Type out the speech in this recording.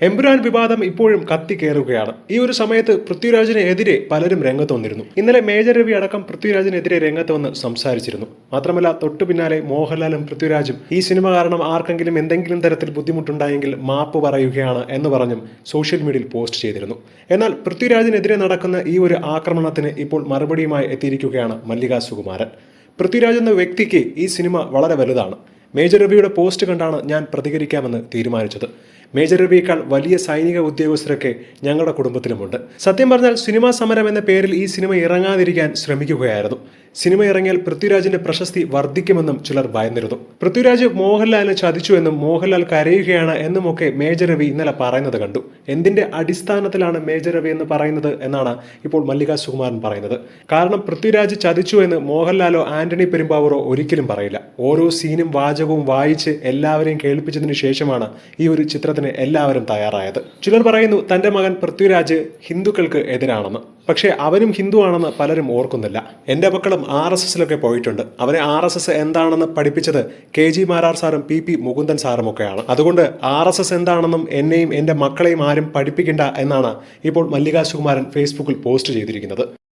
എമ്പുരാൻ വിവാദം ഇപ്പോഴും കത്തിക്കേറുകയാണ് ഈ ഒരു സമയത്ത് പൃഥ്വിരാജിനെതിരെ പലരും രംഗത്ത് വന്നിരുന്നു ഇന്നലെ മേജർ രവി അടക്കം പൃഥ്വിരാജിനെതിരെ രംഗത്ത് വന്ന് സംസാരിച്ചിരുന്നു. മാത്രമല്ല തൊട്ടു പിന്നാലെ മോഹൻലാലും പൃഥ്വിരാജും ഈ സിനിമ കാരണം ആർക്കെങ്കിലും എന്തെങ്കിലും തരത്തിൽ ബുദ്ധിമുട്ടുണ്ടായെങ്കിൽ മാപ്പ് പറയുകയാണ് എന്ന് പറഞ്ഞും സോഷ്യൽ മീഡിയയിൽ പോസ്റ്റ് ചെയ്തിരുന്നു. എന്നാൽ പൃഥ്വിരാജിനെതിരെ നടക്കുന്ന ഈ ഒരു ആക്രമണത്തിന് ഇപ്പോൾ മറുപടിയുമായി എത്തിയിരിക്കുകയാണ് മല്ലിക സുകുമാരൻ. പൃഥ്വിരാജ് എന്ന വ്യക്തിക്ക് ഈ സിനിമ വളരെ വലുതാണ്. മേജർ രവിയുടെ പോസ്റ്റ് കണ്ടാണ് ഞാൻ പ്രതികരിക്കാമെന്ന് തീരുമാനിച്ചത്. മേജർ രവിയേക്കാൾ വലിയ സൈനിക ഉദ്യോഗസ്ഥരൊക്കെ ഞങ്ങളുടെ കുടുംബത്തിലുമുണ്ട്. സത്യം പറഞ്ഞാൽ സിനിമാ സമരം എന്ന പേരിൽ ഈ സിനിമ ഇറങ്ങാതിരിക്കാൻ ശ്രമിക്കുകയായിരുന്നു. സിനിമ ഇറങ്ങിയാൽ പൃഥ്വിരാജിന്റെ പ്രശസ്തി വർദ്ധിക്കുമെന്നും ചിലർ ഭയന്നിരുന്നു. പൃഥ്വിരാജ് മോഹൻലാലിനെ ചതിച്ചു എന്നും മോഹൻലാൽ കരയുകയാണ് എന്നുമൊക്കെ മേജർ രവി ഇന്നലെ പറയുന്നത് കണ്ടു. എന്തിന്റെ അടിസ്ഥാനത്തിലാണ് മേജർ രവി എന്ന് പറയുന്നത് എന്നാണ് ഇപ്പോൾ മല്ലിക സുകുമാരൻ പറയുന്നത്. കാരണം പൃഥ്വിരാജ് ചതിച്ചു എന്ന് മോഹൻലാലോ ആന്റണി പെരുമ്പാവൂറോ ഒരിക്കലും പറയില്ല. ഓരോ സീനും വാചകവും വായിച്ച് എല്ലാവരെയും കേൾപ്പിച്ചതിന് ശേഷമാണ് ഈ ഒരു ചിത്രത്തിന് എല്ലാവരും തയ്യാറായത്. ചിലർ പറയുന്നു തന്റെ മകൻ പൃഥ്വിരാജ് ഹിന്ദുക്കൾക്ക് എതിരാണെന്ന്. പക്ഷേ അവനും ഹിന്ദു ആണെന്ന് പലരും ഓർക്കുന്നില്ല. എന്റെ മക്കളും ആർ എസ് എസിലൊക്കെ പോയിട്ടുണ്ട്. അവരെ ആർ എസ് എസ് എന്താണെന്ന് പഠിപ്പിച്ചത് കെ ജി മാരാർ സാറും പി പി മുകുന്ദൻ സാറും ഒക്കെയാണ്. അതുകൊണ്ട് ആർ എസ് എസ് എന്താണെന്നും എന്നെയും എന്റെ മക്കളെയും ആരും പഠിപ്പിക്കേണ്ട എന്നാണ് ഇപ്പോൾ മല്ലികാ സുകുമാരൻ ഫേസ്ബുക്കിൽ പോസ്റ്റ് ചെയ്തിരിക്കുന്നത്.